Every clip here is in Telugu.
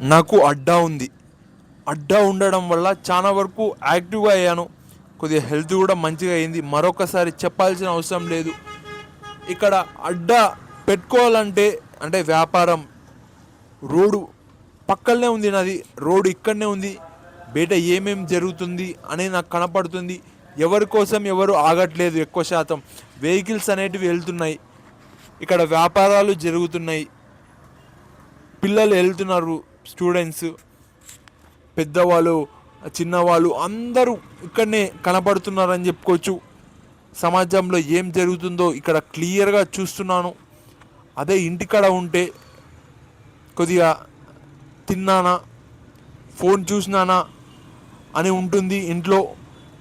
నాకు అడ్డా ఉంది. అడ్డా ఉండడం వల్ల చాలా వరకు యాక్టివ్గా అయ్యాను. కొద్దిగా హెల్త్ కూడా మంచిగా అయింది. మరొకసారి చెప్పాల్సిన అవసరం లేదు. ఇక్కడ అడ్డా పెట్టుకోవాలంటే అంటే వ్యాపారం రోడ్డు పక్కనే ఉంది నాది. రోడ్డు ఇక్కడనే ఉంది. బయట ఏమేం జరుగుతుంది అనేది నాకు కనపడుతుంది. ఎవరి కోసం ఎవరు ఆగట్లేదు ఎక్కువ శాతం. వెహికల్స్ అనేటివి వెళ్తున్నాయి. ఇక్కడ వ్యాపారాలు జరుగుతున్నాయి. పిల్లలు వెళ్తున్నారు. స్టూడెంట్స్ పెద్దవాళ్ళు చిన్నవాళ్ళు అందరూ ఇక్కడనే కనబడుతున్నారని చెప్పుకోవచ్చు. సమాజంలో ఏం జరుగుతుందో ఇక్కడ క్లియర్గా చూస్తున్నాను. అదే ఇంటికాడ ఉంటే కొద్దిగా తిన్నానా ఫోన్ చూసినానా అని ఉంటుంది ఇంట్లో.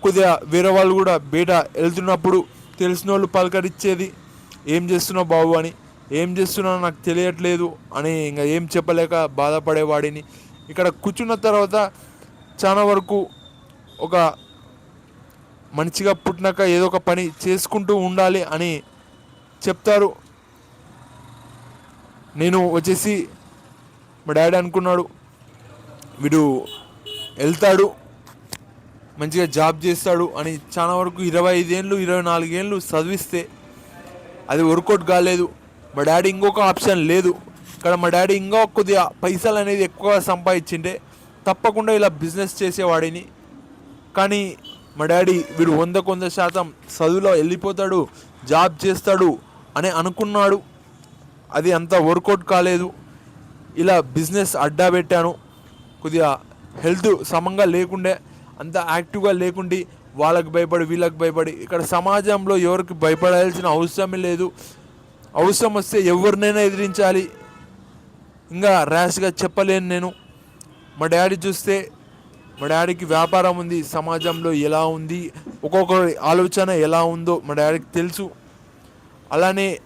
కొద్దిగా వేరే వాళ్ళు కూడా బయట వెళ్తున్నప్పుడు తెలిసిన వాళ్ళు పలకరించేది ఏం చేస్తున్నావు బాబు అని. ఏం చేస్తున్నానో నాకు తెలియట్లేదు అని ఇంకా ఏం చెప్పలేక బాధపడేవాడిని. ఇక్కడ కూర్చున్న తర్వాత చాలా వరకు ఒక మంచిగా పుట్టినాక ఏదో ఒక పని చేసుకుంటూ ఉండాలి అని చెప్తారు. నేను వచ్చేసి మా డాడీ అనుకున్నాడు వీడు వెళ్తాడు మంచిగా జాబ్ చేస్తాడు అని. చాలా వరకు ఇరవై ఐదేళ్ళు ఇరవై నాలుగేళ్ళు చదివిస్తే అది వర్కౌట్ కాలేదు. మా డాడీ ఇంకొక ఆప్షన్ లేదు. ఇక్కడ మా డాడీ ఇంకా కొద్దిగా పైసలు అనేది ఎక్కువ సంపాదించిండే. తప్పకుండా ఇలా బిజినెస్ చేసేవాడిని. కానీ మా డాడీ వీడు వందకు వంద శాతం చదువులో వెళ్ళిపోతాడు జాబ్ చేస్తాడు అని అనుకున్నాడు. అది అంత వర్కౌట్ కాలేదు. ఇలా బిజినెస్ అడ్డా పెట్టాను. కొద్దిగా హెల్త్ సమంగా లేకుండే అంత యాక్టివ్గా లేకుండి వాళ్ళకి భయపడి వీళ్ళకి భయపడి ఇక్కడ సమాజంలో ఎవరికి భయపడాల్సిన అవసరమే లేదు. అవసరం వస్తే ఎవరినైనా ఎదిరించాలి. ఇంకా ర్యాష్గా చెప్పలేను నేను. మా డాడీ చూస్తే మా డాడీకి వ్యాపారం ఉంది సమాజంలో ఎలా ఉంది ఒక్కొక్కరి ఆలోచన ఎలా ఉందో మా డాడీకి తెలుసు. అలానే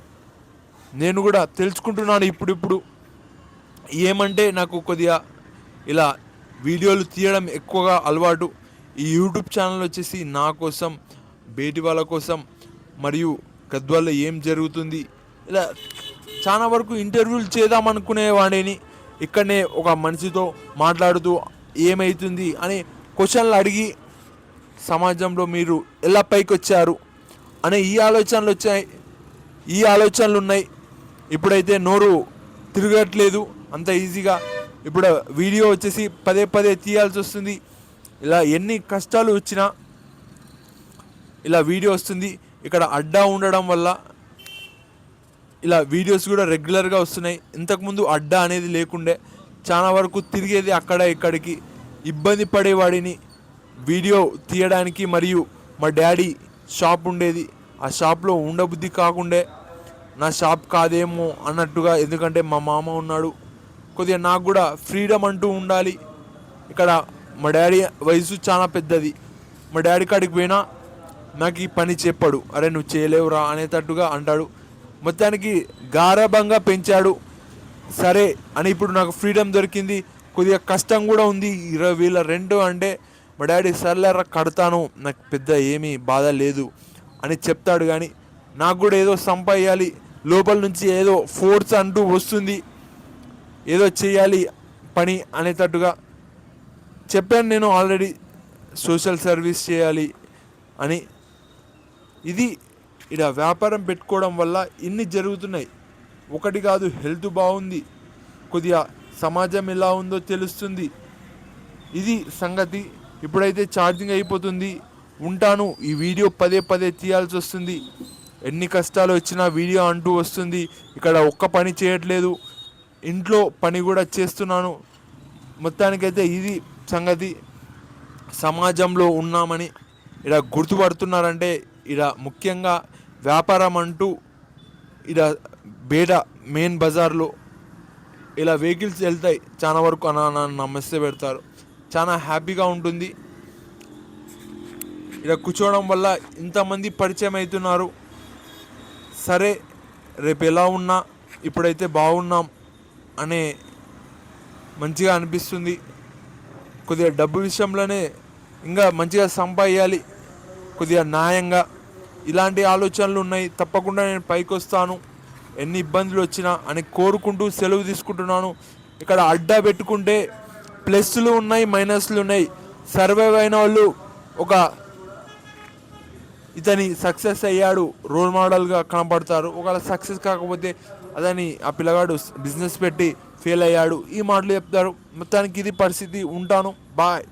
నేను కూడా తెలుసుకుంటున్నాను ఇప్పుడిప్పుడు. ఏమంటే నాకు కొద్దిగా ఇలా వీడియోలు తీయడం ఎక్కువగా అలవాటు. ఈ యూట్యూబ్ ఛానల్ వచ్చేసి నా కోసం బేటి వాళ్ళ కోసం మరియు గద్వాల్లో ఏం జరుగుతుంది ఇలా చాలా వరకు ఇంటర్వ్యూలు చేద్దాం అనుకునేవాడిని. ఇక్కడనే ఒక మనిషితో మాట్లాడుతూ ఏమవుతుంది అని క్వశ్చన్లు అడిగి సమాజంలో మీరు ఎలా పైకి వచ్చారు అనే ఈ ఆలోచనలు వచ్చాయి. ఈ ఆలోచనలు ఉన్నాయి. ఇప్పుడైతే నోరు తిరగట్లేదు. అంత ఈజీగా ఇప్పుడు వీడియో వచ్చేసి పదే పదే తీయాల్సి వస్తుంది. ఇలా ఎన్ని కష్టాలు వచ్చినా ఇలా వీడియో వస్తుంది. ఇక్కడ అడ్డా ఉండడం వల్ల ఇలా వీడియోస్ కూడా రెగ్యులర్గా వస్తున్నాయి. ఇంతకుముందు అడ్డా అనేది లేకుండే చాలా వరకు తిరిగేది అక్కడ ఇక్కడికి. ఇబ్బంది పడేవాడిని. వీడియో తీయడానికి మరియు మా డాడీ షాప్ ఉండేది. ఆ షాప్లో ఉండబుద్ధి కాకుండే నా షాప్ కాదేమో అన్నట్టుగా ఎందుకంటే మా మామ ఉన్నాడు. కొద్దిగా నాకు కూడా ఫ్రీడమ్ అంటూ ఉండాలి. ఇక్కడ మా డాడీ వయసు చాలా పెద్దది. మా డాడీ కాడికి పోయినా నాకు ఈ పని చెప్పాడు. అరే నువ్వు చేయలేవురా అనేటట్టుగా అంటాడు. మొత్తానికి గారభంగా పెంచాడు. సరే అని ఇప్పుడు నాకు ఫ్రీడమ్ దొరికింది. కొద్దిగా కష్టం కూడా ఉంది. ఇరవై వేల రెండు అంటే మా డాడీ సర్లేరా కడతాను. నాకు పెద్ద ఏమీ బాధ లేదు అని చెప్తాడు కానీ నాకు కూడా ఏదో సంపయ్యాలి లోపల నుంచి ఏదో ఫోర్స్ అంటూ వస్తుంది. ఏదో చేయాలి పని అనేటట్టుగా చెప్పాను నేను ఆల్రెడీ సోషల్ సర్వీస్ చేయాలి అని. ఇది ఇలా వ్యాపారం పెట్టుకోవడం వల్ల ఇన్ని జరుగుతున్నాయి. ఒకటి కాదు హెల్త్ బాగుంది. కొద్దిగా సమాజం ఎలా ఉందో తెలుస్తుంది. ఇది సంగతి ఇప్పుడైతే ఛార్జింగ్ అయిపోతుంది. ఉంటాను ఈ వీడియో పదే పదే తీయాల్సి వస్తుంది. ఎన్ని కష్టాలు వచ్చినా వీడియో అంటూ వస్తుంది. ఇక్కడ ఒక్క పని చేయట్లేదు. ఇంట్లో పని కూడా చేస్తున్నాను. మొత్తానికైతే ఇది సంగతి. సమాజంలో ఉన్నామని ఇలా గుర్తుపడుతున్నారంటే ఇలా ముఖ్యంగా వ్యాపారం అంటూ ఇలా బేట మెయిన్ బజార్లో ఇలా వెహికల్స్ వెళ్తాయి. చాలా వరకు అన్న నమ్మస్తే పెడతారు. చాలా హ్యాపీగా ఉంటుంది. ఇలా కూర్చోవడం వల్ల ఇంతమంది పరిచయం అవుతున్నారు. సరే రేపు ఎలా ఉన్నా ఇప్పుడైతే బాగున్నాం అనే మంచిగా అనిపిస్తుంది. కొద్దిగా డబ్బు విషయంలోనే ఇంకా మంచిగా సంపాదించాలి. కొద్దిగా న్యాయంగా ఇలాంటి ఆలోచనలు ఉన్నాయి. తప్పకుండా నేను పైకి వస్తాను. ఎన్ని ఇబ్బందులు వచ్చినా అని కోరుకుంటూ సెలవు తీసుకుంటున్నాను. ఇక్కడ అడ్డా పెట్టుకుంటే ప్లస్లు ఉన్నాయి మైనస్లు ఉన్నాయి. సర్వైవ్ అయిన వాళ్ళు ఒక ఇతని సక్సెస్ అయ్యాడు రోల్ మోడల్గా కనపడతారు. ఒకవేళ సక్సెస్ కాకపోతే అతని ఆ పిల్లగాడు బిజినెస్ పెట్టి ఫెయిల్ అయ్యాడు. ఈ మాటలు చెప్తారు. మొత్తానికి ఇది పరిస్థితి. ఉంటాను. బాయ్.